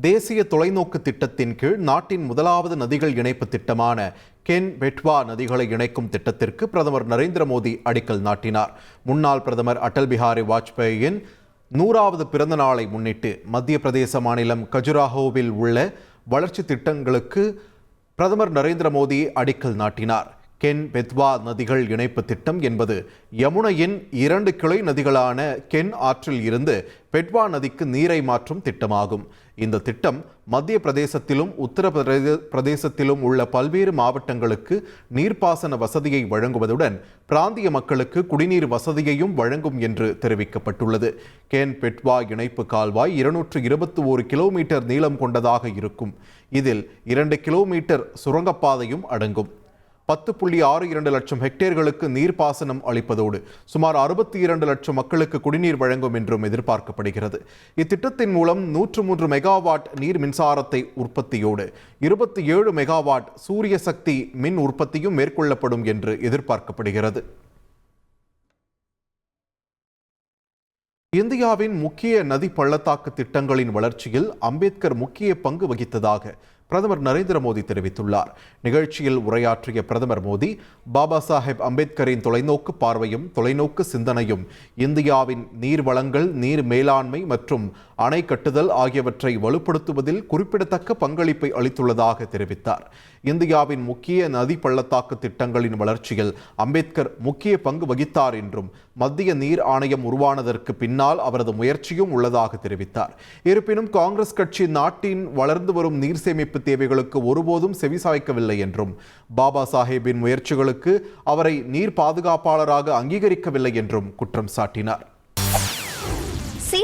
தேசிய தொலைநோக்கு திட்டத்தின் கீழ் நாட்டின் முதலாவது நதிகள் இணைப்பு திட்டமான கென் பெட்வா நதிகளை இணைக்கும் திட்டத்திற்கு பிரதமர் நரேந்திர மோடி அடிக்கல் நாட்டினார். முன்னாள் பிரதமர் அடல் பிஹாரி வாஜ்பேயியின் நூறாவது பிறந்த நாளை முன்னிட்டு மத்திய பிரதேச மாநிலம் கஜுராஹோவில் உள்ள வளர்ச்சி திட்டங்களுக்கு பிரதமர் நரேந்திர மோடி அடிக்கல் நாட்டினார். கென் பெத்வா நதிகள் இணைப்பு திட்டம் என்பது யமுனையின் இரண்டு கிளை நதிகளான கென் ஆற்றில் இருந்து பெட்வா நதிக்கு நீரை மாற்றும் திட்டமாகும். இந்த திட்டம் மத்திய பிரதேசத்திலும் உத்தரப்பிரதே பிரதேசத்திலும் உள்ள பல்வேறு மாவட்டங்களுக்கு நீர்ப்பாசன வசதியை வழங்குவதுடன் பிராந்திய மக்களுக்கு குடிநீர் வசதியையும் வழங்கும் என்று தெரிவிக்கப்பட்டுள்ளது. கேன் பெட்வா இணைப்பு கால்வாய் இருநூற்று இருபத்தி ஒரு கிலோமீட்டர் நீளம் கொண்டதாக இருக்கும். இதில் இரண்டு கிலோமீட்டர் சுரங்கப்பாதையும் அடங்கும். பத்து புள்ளி ஆறு இரண்டு லட்சம் ஹெக்டேர்களுக்கு நீர்ப்பாசனம் அளிப்பதோடு சுமார் அறுபத்தி இரண்டு லட்சம் மக்களுக்கு குடிநீர் வழங்கும் என்றும் எதிர்பார்க்கப்படுகிறது. இத்திட்டத்தின் மூலம் நூற்று மூன்று மெகாவாட் நீர் மின்சாரத்தை உற்பத்தியோடு இருபத்தி ஏழு மெகாவாட் சூரிய சக்தி மின் உற்பத்தியும் மேற்கொள்ளப்படும் என்று எதிர்பார்க்கப்படுகிறது. இந்தியாவின் முக்கிய நதி பள்ளத்தாக்கு திட்டங்களின் வளர்ச்சியில் அம்பேத்கர் முக்கிய பங்கு வகித்ததாக பிரதமர் நரேந்திர மோடி தெரிவித்துள்ளார். நிகழ்ச்சியில் உரையாற்றிய பிரதமர் மோடி பாபா சாஹேப் அம்பேத்கரின் தொலைநோக்கு பார்வையும் தொலைநோக்கு சிந்தனையும் இந்தியாவின் நீர் வளங்கள் நீர் மேலாண்மை மற்றும் அணை கட்டுதல் ஆகியவற்றை வலுப்படுத்துவதில் குறிப்பிடத்தக்க பங்களிப்பை அளித்துள்ளதாக தெரிவித்தார். இந்தியாவின் முக்கிய நதி பள்ளத்தாக்கு திட்டங்களின் வளர்ச்சியில் அம்பேத்கர் முக்கிய பங்கு வகித்தார் என்றும் மத்திய நீர் ஆணையம் உருவானதற்கு பின்னால் அவரது முயற்சியும் உள்ளதாக தெரிவித்தார். இருப்பினும் காங்கிரஸ் கட்சி நாட்டின் வளர்ந்து வரும் நீர் சேமிப்பு தேவைகளுக்கு ஒருபோதும் செவிசாய்க்கவில்லை என்றும் பாபா சாஹேபின் முயற்சிகளுக்கு அவரை நீர் பாதுகாப்பாளராக அங்கீகரிக்கவில்லை என்றும் குற்றம் சாட்டினார்.